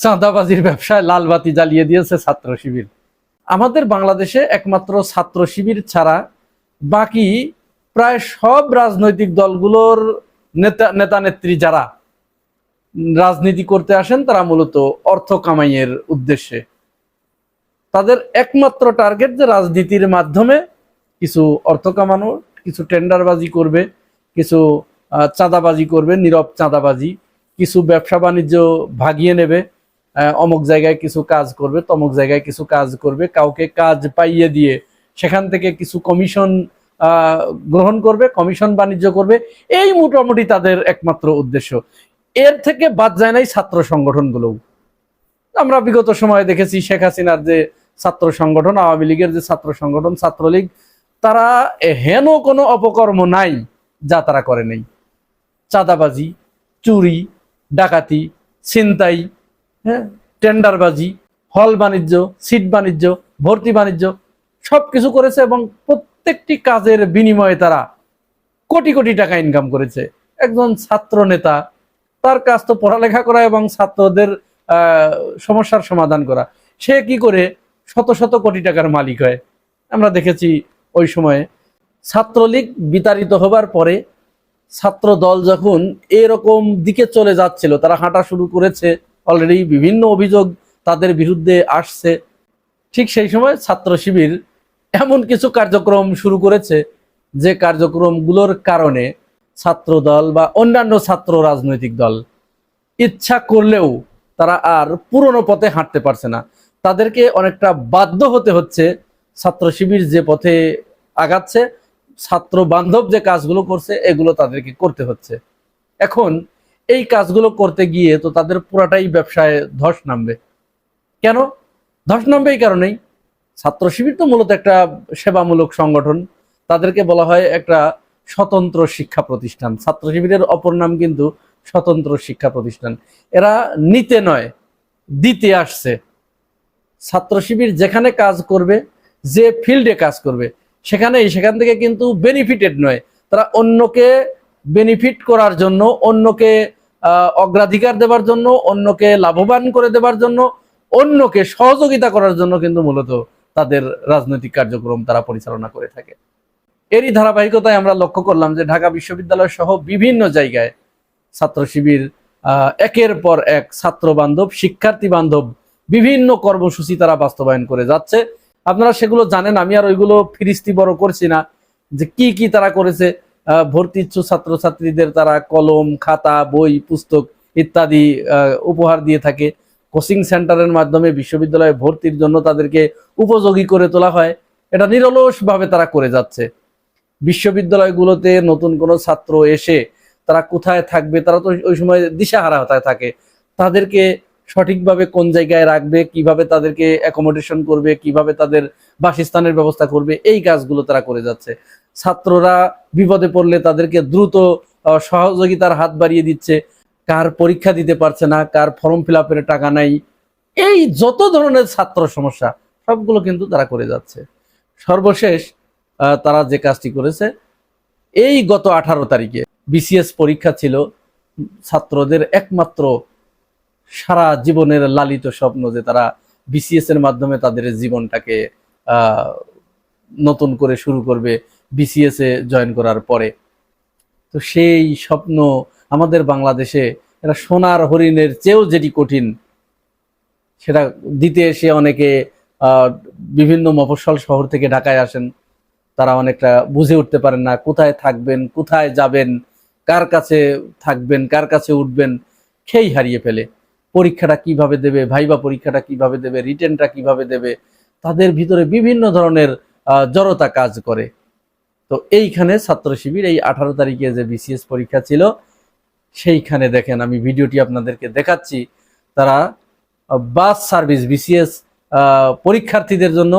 চাঁদাবাজির ব্যবসায় লাল বাতি জ্বালিয়ে দিয়েছে ছাত্র শিবির। আমাদের বাংলাদেশে একমাত্র ছাত্র শিবির ছাড়া বাকি প্রায় সব রাজনৈতিক দলগুলোর নেতা নেতা নেত্রী যারা রাজনীতি করতে আসেন, তারা মূলত অর্থ কামাইয়ের উদ্দেশ্যে। তাদের একমাত্র টার্গেট যে রাজনীতির মাধ্যমে কিছু অর্থ কামানো, কিছু টেন্ডারবাজি করবে, কিছু চাঁদাবাজি করবে, নীরব চাঁদাবাজি, কিছু ব্যবসা বাণিজ্য ভাগিয়ে নেবে অমুক জায়গায় কিছু কাজ করবে, তমুক জায়গায় কিছু কাজ করবে, কাউকে কাজ পাইয়ে দিয়ে সেখান থেকে কিছু কমিশন গ্রহণ করবে, কমিশন বাণিজ্য করবে, এই মোটামুটি তাদের একমাত্র উদ্দেশ্য। এর থেকে বাদ যায় নাই ছাত্র সংগঠনগুলোও। আমরা বিগত সময়ে দেখেছি শেখ হাসিনার যে ছাত্র সংগঠন, আওয়ামী লীগের যে ছাত্র সংগঠন, ছাত্রলীগ, তারা হেন কোনো অপকর্ম নাই যা তারা করে নেই। চাঁদাবাজি, চুরি, ডাকাতি, ছিনতাই হ্যাঁ? টেন্ডারবাজি, হল বাণিজ্য, সিট বাণিজ্য, ভর্তি বাণিজ্য সব কিছু করেছে এবং প্রত্যেকটি কাজের বিনিময়ে তারা কোটি কোটি টাকা ইনকাম করেছে। একজন ছাত্র নেতা, তার কাজ তো পড়ালেখা করা এবং ছাত্রদের সমস্যার সমাধান করা। সে কি করে শত শত কোটি টাকার মালিক হয়? আমরা দেখেছি ওই সময়ে ছাত্রলীগ বিতাড়িত হবার পরে ছাত্র দল যখন এরকম দিকে চলে যাচ্ছিল, তারা হাঁটা শুরু করেছে অলরেডি বিভিন্ন অভিযোগ তাদের বিরুদ্ধে আসছে। ঠিক সেই সময় ছাত্র শিবির এমন কিছু কার্যক্রম শুরু করেছে, যে কার্যক্রমগুলোর কারণে ছাত্র দল বা অন্যান্য ছাত্র রাজনৈতিক দল ইচ্ছা করলেও তারা আর পুরনো পথে হাঁটতে পারছে না। তাদেরকে অনেকটা বাধ্য হতে হচ্ছে ছাত্র শিবির যে পথে আগাচ্ছে ছাত্র বান্ধব যে কাজগুলো করছে, এগুলো তাদেরকে করতে হচ্ছে। এখন এই কাজগুলো করতে গিয়ে তো তাদের পুরাটাই ব্যবসায় ধস নামবে। কেন? ধস নামবে এই কারণেই। ছাত্র শিবির তো মূলত একটা সেবামূলক সংগঠন। তাদেরকে বলা হয় একটা স্বতন্ত্র শিক্ষা প্রতিষ্ঠান। ছাত্র শিবিরের অপর নাম কিন্তু স্বতন্ত্র শিক্ষা প্রতিষ্ঠান। এরা নিতে নয়, দিতে আসছে। ছাত্র শিবির যেখানে কাজ করবে, যে ফিল্ডে কাজ করবে, সেখানেই, সেখান থেকে কিন্তু বেনিফিটেড নয়। তারা অন্যকে বেনিফিট করার জন্য, অন্যকে অগ্রাধিকার দেওয়ার জন্য, অন্যকে লাভবান করে দেওয়ার জন্য, অন্যকে সহযোগিতা করার জন্য কিন্তু মূলত তাদের রাজনৈতিক কার্যক্রম তারা পরিচালনা করে থাকে। এরই ধারাবাহিকতায় আমরা লক্ষ্য করলাম যে ঢাকা বিশ্ববিদ্যালয় সহ বিভিন্ন জায়গায় ছাত্র শিবির একের পর এক ছাত্র বান্ধব, শিক্ষার্থী বান্ধব বিভিন্ন কর্মসূচি তারা বাস্তবায়ন করে যাচ্ছে। আপনারা সেগুলো জানেন, আমি আর ওইগুলো ফিরিস্তি বড় করছি না যে কি কি তারা করেছে। ভর্তি ইচ্ছুক ছাত্রছাত্রীদের তারা কলম, খাতা, বই, পুস্তক ইত্যাদি উপহার দিয়ে থাকে। কোচিং সেন্টারের মাধ্যমে বিশ্ববিদ্যালয়ে ভর্তির জন্য তাদেরকে উপযোগী করে তোলা হয়। এটা নিরলস ভাবে তারা করে যাচ্ছে। বিশ্ববিদ্যালয়গুলোতে নতুন কোনো ছাত্র এসে তারা কোথায় থাকবে, তারা তো ওই সময় দিশাহারা হতে থাকে। তাদেরকে সঠিকভাবে কোন জায়গায় রাখবে, কীভাবে তাদেরকে অ্যাকোমোডেশন করবে, কীভাবে তাদের বাসস্থানের ব্যবস্থা করবে, এই কাজগুলো তারা করে যাচ্ছে। ছাত্ররা বিপদে পড়লে তাদেরকে দ্রুত সহযোগিতার হাত বাড়িয়ে দিচ্ছে। কার পরীক্ষা দিতে পারছে না, কার ফর্ম ফিল টাকা নাই। এই যত ধরনের ছাত্র সমস্যা, সবগুলো কিন্তু তারা করে যাচ্ছে। সর্বশেষ তারা যে কাজটি করেছে, এই গত আঠারো তারিখে বিসিএস পরীক্ষা ছিল ছাত্রদের একমাত্র সারা জীবনের লালিত স্বপ্ন যে তারা বিসিএস এর মাধ্যমে তাদের জীবনটাকে নতুন করে শুরু করবে। বিসিএস এ জয়েন করার পরে। তো সেই স্বপ্ন আমাদের বাংলাদেশে এটা সোনার হরিণের চেয়েও যেটি কঠিন, সেটা দিতে এসে অনেকে বিভিন্ন মফস্বল শহর থেকে ঢাকায় আসেন। তারা অনেকটা বুঝে উঠতে পারেন না, কোথায় থাকবেন, কোথায় যাবেন, কার কাছে থাকবেন, কার কাছে উঠবেন, খেই হারিয়ে ফেলে। পরীক্ষাটা কীভাবে দেবে, ভাইবা পরীক্ষাটা কীভাবে দেবে, রিটেনটা কীভাবে দেবে, তাদের ভিতরে বিভিন্ন ধরনের জড়তা কাজ করে। তো এইখানে ছাত্র শিবির, এই আঠারো তারিখে যে বিসিএস পরীক্ষা ছিল, সেইখানে দেখেন আমি ভিডিওটি আপনাদেরকে দেখাচ্ছি। তারা বাস সার্ভিস বিসিএস পরীক্ষার্থীদের জন্য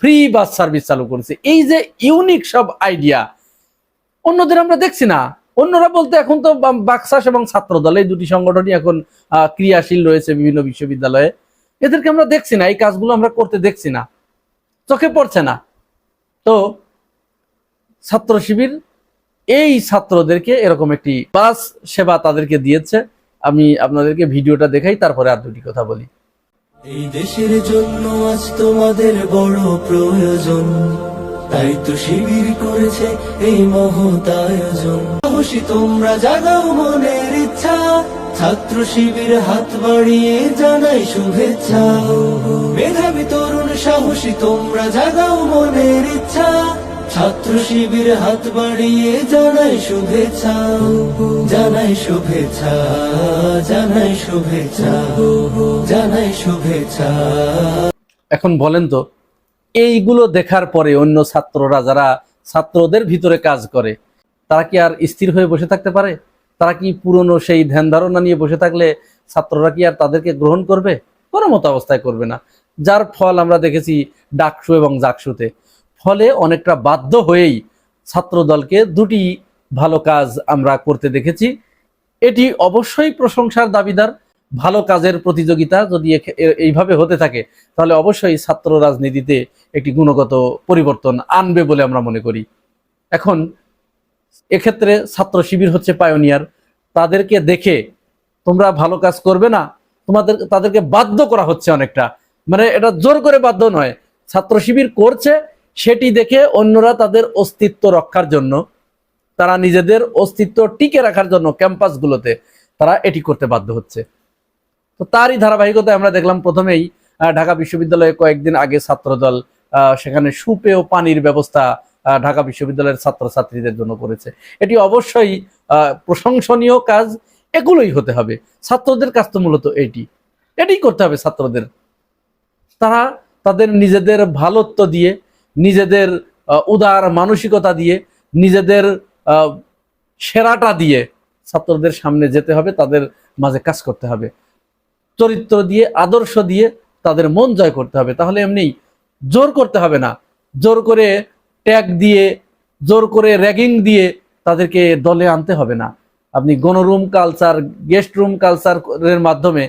ফ্রি বাস সার্ভিস চালু করেছে। এই যে ইউনিক সব আইডিয়া, অন্যদের আমরা দেখছি না। অন্যরা বলতে এখন তো বাকশাস এবং ছাত্র দল এই দুটি সংগঠনই এখন ক্রিয়াশীল রয়েছে বিভিন্ন বিশ্ববিদ্যালয়ে। এদেরকে আমরা দেখছি না, এই কাজগুলো আমরা করতে দেখছি না। চোখে পড়ছে না। তো ছাত্র শিবির, এই ছাত্রদেরকে এরকম একটি বাস সেবা তাদেরকে দিয়েছে। আমি আপনাদেরকে ভিডিওটা দেখাই, তারপরে আর দুটি কথা বলি। এই দেশের জন্য আজ তোমাদের বড় প্রয়োজন, তাই তো শিবির করেছে এই মহৎ আয়োজন। তোমরা জাগাও মনের ইচ্ছা, ছাত্র শিবির হাত বাড়িয়ে জানাই শুভেচ্ছা। মেধাবী তরুণ সাহসী তোমরা জাগাও মনের ইচ্ছা ছাত্র শিবির হাত বাড়িয়ে জানাই শুভেচ্ছা। জানাই শুভেচ্ছা জানাই শুভেচ্ছা জানাই শুভেচ্ছা। এখন বলেন তো, এইগুলো দেখার পরে অন্য ছাত্ররা যারা ছাত্রদের ভিতরে কাজ করে, তারা কি আর স্থির হয়ে বসে থাকতে পারে? তারা কি পুরনো সেই ধ্যান ধারণা নিয়ে বসে থাকলে ছাত্ররা কি আর তাদেরকে গ্রহণ করবে? কোনো মতো অবস্থায় করবে না। যার ফল আমরা দেখেছি ডাকসু এবং জাকসুতে। ফলে অনেকটা বাধ্য হয়েই ছাত্র দলকে দুটি ভালো কাজ আমরা করতে দেখেছি। এটি অবশ্যই প্রশংসার দাবিদার। ভালো কাজের প্রতিযোগিতা যদি এইভাবে হতে থাকে, তাহলে অবশ্যই ছাত্র রাজনীতিতে একটি গুণগত পরিবর্তন আনবে বলে আমরা মনে করি। এখন এক্ষেত্রে ছাত্র শিবির হচ্ছে পায়োনিয়ার তাদেরকে দেখে তোমরা ভালো কাজ করবে না, তোমাদের তাদেরকে বাধ্য করা হচ্ছে অনেকটা। মানে এটা জোর করে বাধ্য নয়। ছাত্র শিবির করছে সেটি দেখে অন্যরা তাদের অস্তিত্ব রক্ষার জন্য, তারা নিজেদের অস্তিত্ব টিকে রাখার জন্য ক্যাম্পাসগুলোতে তারা এটি করতে বাধ্য হচ্ছে। তো তারই ধারাবাহিকতায় আমরা দেখলাম প্রথমেই ঢাকা বিশ্ববিদ্যালয়ে কয়েকদিন আগে ছাত্রদল সেখানে সুপেয় পানির ব্যবস্থা ঢাকা বিশ্ববিদ্যালয়ের ছাত্রছাত্রীদের জন্য করেছে। এটি অবশ্যই প্রশংসনীয় কাজ, এগুলোই হতে হবে। ছাত্রদের কাজ তো মূলত এটি। এটি করতে হবে ছাত্রদের। তারা তাদের নিজেদের ভালোত্ব দিয়ে নিজেদের উদার মানসিকতা দিয়ে, নিজেদের সেরাটা দিয়ে ছাত্রদের সামনে যেতে হবে, তাদের মাঝে কাজ করতে হবে। চরিত্র দিয়ে, আদর্শ দিয়ে তাদের মন জয় করতে হবে। তাহলে এমনি জোর করতে হবে না। জোর করে ট্যাগ দিয়ে, জোর করে র্যাগিং দিয়ে তাদেরকে দলে আনতে হবে না। আপনি গণরুম কালচার, গেস্ট রুম কালচারের মাধ্যমে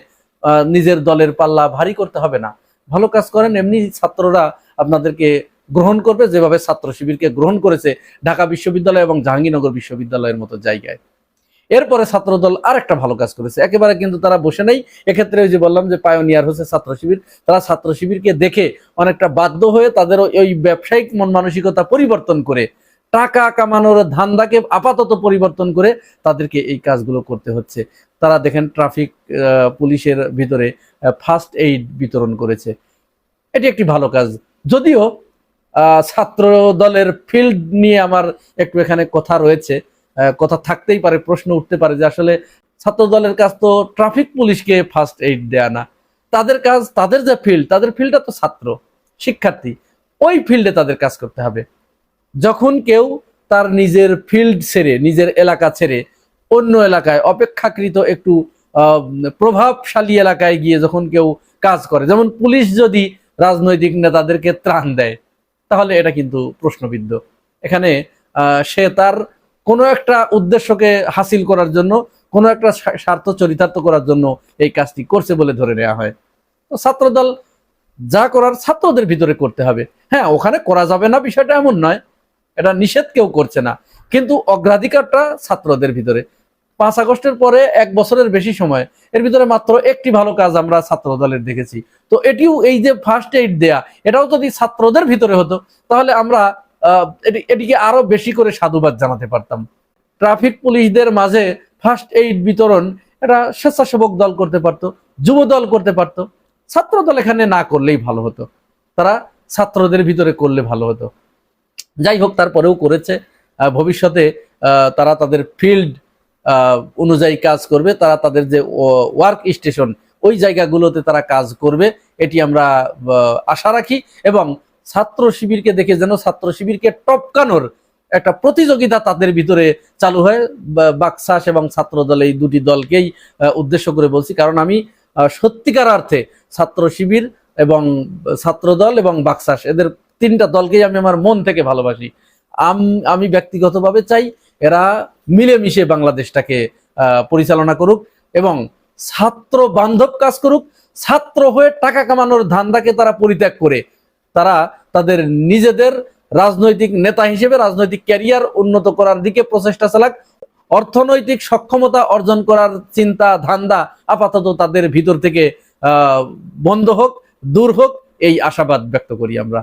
নিজের দলের পাল্লা ভারী করতে হবে না। ভালো কাজ করেন, এমনি ছাত্ররা আপনাদেরকে গ্রহণ করবে যেভাবে ছাত্র শিবিরকে গ্রহণ করেছে ঢাকা বিশ্ববিদ্যালয় এবং জাহাঙ্গীরনগর বিশ্ববিদ্যালয়ের মতো জায়গায়। এরপরে ছাত্রদল আর একটা ভালো কাজ করেছে। একেবারে কিন্তু তারা বসে নেই। এক্ষেত্রে ওই যে বললাম যে পায়োনিয়ার হচ্ছে ছাত্র শিবির। তারা ছাত্র শিবিরকে দেখে অনেকটা বাধ্য হয়ে তাদের ওই ব্যবসায়িক মন মানসিকতা পরিবর্তন করে, টাকা কামানোর ধান্দাকে আপাতত পরিবর্তন করে তাদেরকে এই কাজগুলো করতে হচ্ছে। তারা দেখেন ট্রাফিক পুলিশের ভিতরে ফার্স্ট এইড বিতরণ করেছে। এটি একটি ভালো কাজ। যদিও ছাত্র দলের ফিল্ড নিয়ে আমার একটু এখানে কথা রয়েছে। কথা থাকতেই পারে, প্রশ্ন উঠতে পারে যে আসলে ছাত্র দলের কাজ তো ট্রাফিক পুলিশকে ফার্স্ট এইড দেয়া না। তাদের কাজ, তাদের যে ফিল্ড তাদের ফিল্ডটা তো ছাত্র, শিক্ষার্থী। ওই ফিল্ডে তাদের কাজ করতে হবে। যখন কেউ তার নিজের ফিল্ড ছেড়ে, নিজের এলাকা ছেড়ে অন্য এলাকায় অপেক্ষাকৃত একটু প্রভাবশালী এলাকায় গিয়ে যখন কেউ কাজ করে, যেমন পুলিশ যদি রাজনৈতিক নেতাদেরকে ত্রাণ দেয় তাহলে এটা কিন্তু প্রশ্নবিদ্ধ। এখানে সে তার কোনো একটা উদ্দেশ্যকে হাসিল করার জন্য, কোনো একটা স্বার্থ চরিতার্থ করার জন্য এই কাজটি করছে বলে ধরে নেওয়া হয়। তো ছাত্রদল যা করার ছাত্রদের ভিতরে করতে হবে। হ্যাঁ ওখানে করা যাবে না, বিষয়টা এমন নয়। এটা নিষেধ কেউ করছে না। কিন্তু অগ্রাধিকারটা ছাত্রদের ভিতরে। পাঁচ আগস্টের পরে এক বছরের বেশি সময়। এর ভিতরে মাত্র একটি ভালো কাজ আমরা ছাত্র দলের দেখেছি। তো এটিও এই যে ফার্স্ট এইড দেয়া, এটাও যদি ছাত্রদের ভিতরে হতো, তাহলে আমরা এটি- এটিকে আরও বেশি করে সাধুবাদ জানাতে পারতাম। ট্রাফিক পুলিশদের মাঝে ফার্স্ট এইড বিতরণ, এটা স্বেচ্ছাসেবক দল করতে পারতো, যুব দল করতে পারতো। ছাত্র দল এখানে না করলেই ভালো হতো। তারা ছাত্রদের ভিতরে করলে ভালো হতো। যাই হোক, তারপরেও করেছে। ভবিষ্যতে তারা তাদের ফিল্ড অনুযায়ী কাজ করবে, তারা তাদের যে ওয়ার্ক স্টেশন ওই জায়গাগুলোতে তারা কাজ করবে, এটি আমরা আশা রাখি। এবং ছাত্র শিবিরকে দেখে যেন ছাত্র শিবিরকে টপকানোর একটা প্রতিযোগিতা তাদের ভিতরে চালু হয়। বাকসাস এবং ছাত্র দল, এই দুটি দলকেই উদ্দেশ্য করে বলছি। কারণ আমি সত্যিকার অর্থে ছাত্র শিবির এবং ছাত্র দল এবং বাকসাস, এদের তিনটা দলকেই আমি আমার মন থেকে ভালোবাসি। আমি ব্যক্তিগতভাবে চাই এরা মিলেমিশে বাংলাদেশটাকে পরিচালনা করুক এবং ছাত্র বান্ধব কাজ করুক, ছাত্র হয়ে টাকা কামানোর ধান্দাকে তারা পরিত্যাগ করে, তারা তাদের নিজেদের রাজনৈতিক নেতা হিসেবে রাজনৈতিক ক্যারিয়ার উন্নত করার দিকে প্রচেষ্টা চালাক, অর্থনৈতিক সক্ষমতা অর্জন করার চিন্তা ধান্দা আপাতত তাদের ভিতর থেকে বন্ধ হোক, দূর হোক, এই আশাবাদ ব্যক্ত করি আমরা।